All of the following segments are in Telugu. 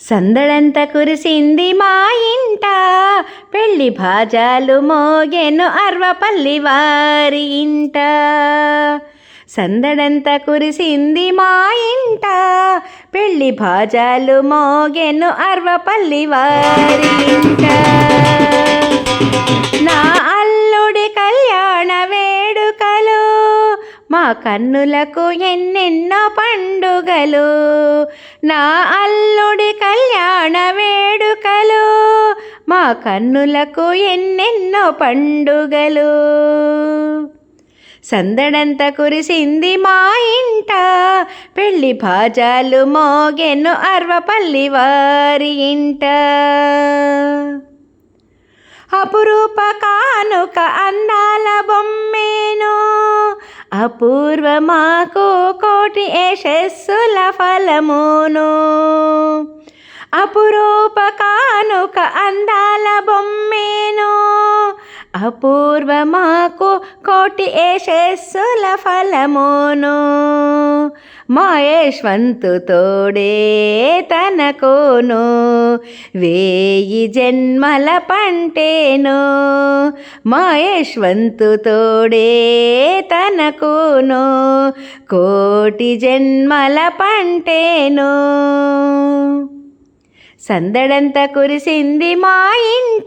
సందడంత కురిసింది మా ఇంట. పెళ్ళి భాజాలు మోగెను అర్వపల్లి వారి ఇంట. సందడంత కురిసింది మా ఇంట. పెళ్ళి భాజాలు మోగెను అర్వపల్లి వారి ఇంట. కన్నులకు ఎన్నెన్నో పండుగలు నా అల్లుడి కళ్యాణ వేడుకలు మా కన్నులకు ఎన్నెన్నో పండుగలు. సందడంత కురిసింది మా ఇంట పెళ్ళి భాజాలు మోగెను అర్వపల్లి వారి ఇంట. అపురూప కానుక అందాల బొమ్మేను అపూర్వ మాకు కోటి యశస్సుల ఫలమును. అపురూప కానుక అందాల బొమ్మేను. అపూర్వమాకు కోటి యశస్సుల ఫలమును మహేశ్వంతు తోడే తనకోను. వేయి జన్మల పంటేను మహేశ్వంతు తోడే తనకోను. కోటి జన్మల పంటేను సందడంత కురిసింది మా ఇంట.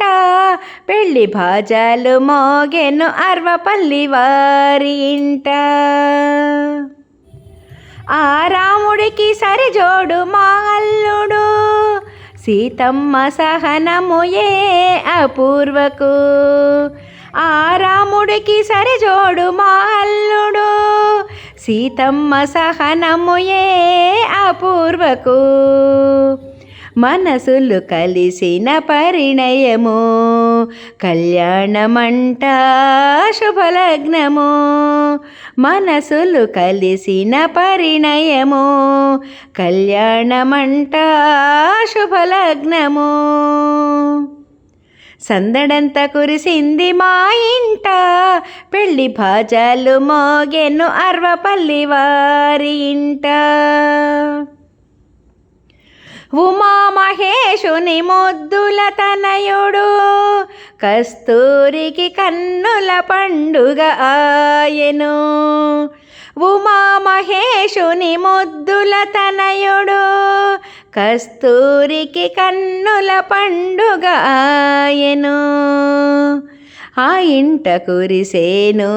పెళ్ళి భాజాలు మోగెను అర్వపల్లి వారి ఇంట. ఆ రాముడికి సరిజోడు మా అల్లుడు. సీతమ్మ సహనము ఏ అపూర్వకు. ఆ రాముడికి సరిజోడు మా అల్లుడు. సీతమ్మ సహనము ఏ అపూర్వకు. మనసులు కలిసిన పరిణయము కళ్యాణమంట శుభలగ్నము. మనసులు కలిసిన పరిణయము కళ్యాణమంట శుభలగ్నము. సందడంత కురిసింది మా ఇంట పెళ్ళి భాజాలు మోగెను అర్వపల్లి వారి ఇంట. ఉమా ఉమామహేషుని ముద్దుల తనయుడు కస్తూరికి కన్నుల పండుగ ఆయను. ఉమామహేషుని ముద్దుల తనయుడు కస్తూరికి కన్నుల పండుగ ఆయను. ఆ ఇంట కురిసేను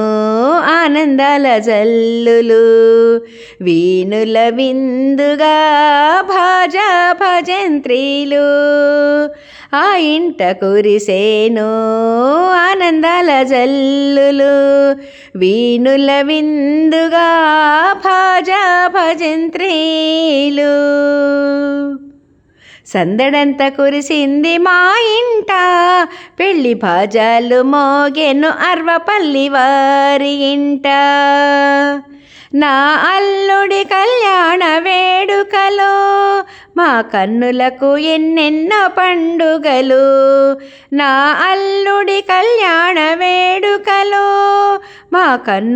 ఆనందాల జల్లులు. వీణుల విందుగా భాజ భజంత్రీలు. ఆ ఇంట కురిసేను ఆనందాల జల్లులు. వీణుల విందుగా భాజ భజంత్రీలు. సందడంత కురిసింది మా ఇంట పెళ్ళి భాజాలు మోగెను అర్వపల్లి వారి ఇంట. నా అల్లుడి కళ్యాణ వేడుకలో మా కన్నులకు ఎన్నెన్నో పండుగలు. నా అల్లుడి కళ్యాణ వేడుకలో మా కన్ను